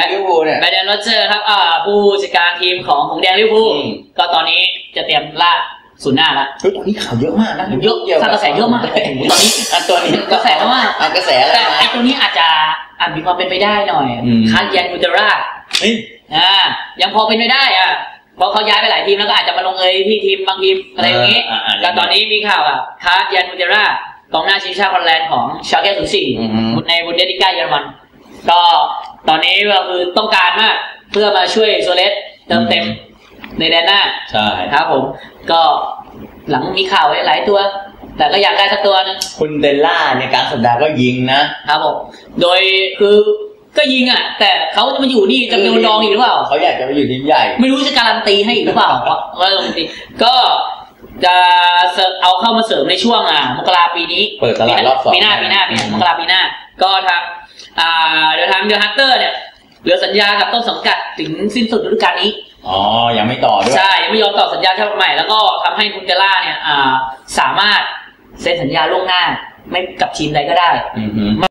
แบ็คลิเวอร์พูลเนี่ยแบรนด์โรเจอร์ครับอ่าผู้จัดการทีมของหงส์แดงลิเวอร์พูลอืมก็ตอนนี้จะเตรียมล่าศูนย์หน้าละเฮ้ยตอนนี้ข่าวเยอะมากนะเยอะสร้างกระแสเยอะมากโอ้โหตอนนี้อันตัวนี้กระแสเยอะมากอะกระแสอะไรแต่มาไอตัวนี้อาจจะอาจมีความเป็นไปได้หน่อยอืมคาร์ยันมูเตราเฮ้ยอ่ายังพอเป็นไปได้อะเพราะเขาย้ายไปหลายทีมแล้วก็อาจจะมาลงเอยที่ทีมบางทีมอะไรอย่างนี้อ่าอ่าแล้วตอนนี้มีข่าวอะคาร์ยันมูเตรากองหน้าทีมชาติฮอลแลนด์ของชาร์เกศูนย์สี่อือฮึในบุนเดสลิก้าเยอรมันก็ ตอนนี้ก็คือต้องการมากเพื่อมาช่วยโซเลสเติมเต็มในแดนหน้าใช่ครับผม ก็หลังมีข่าวหลายตัว แต่ก็อยากได้สักตัวหนึงคุณเดลล่าเนี่ยกลางสัปดาห์ก็ยิงนะครับผมโดยคือก็ยิงอะ แต่เขาจะมาอยู่นี่จะเป็นดองอีกหรือเปล่าเขาอยากจะไปอยู่ทีมใหญ่ ไม่รู้จะการันตีให้อีกหรือเปล่าว่าการันตีก็จะเสิร์ฟเอาเข้ามาเสริมในช่วงอ่ามกราปีนี้ เปิดตลาดรอบสองปีหน้าปีหน้าปีหน้ามกราปีหน้า ก็ทางอ่าเดี๋ยวทางเดอะฮัตเตอร์เนี่ย เหลือสัญญากับต้นสังกัดถึงสิ้นสุดฤดูกาลนี้ อ๋อ ยังไม่ต่อด้วย ใช่ยังไม่ยอมต่อสัญญาฉบับใหม่ แล้วก็ทำให้คุณเจล่าเนี่ยอ่าสามารถเซ็นสัญญาล่วงหน้า ไม่กับทีมใดก็ได้อือฮึ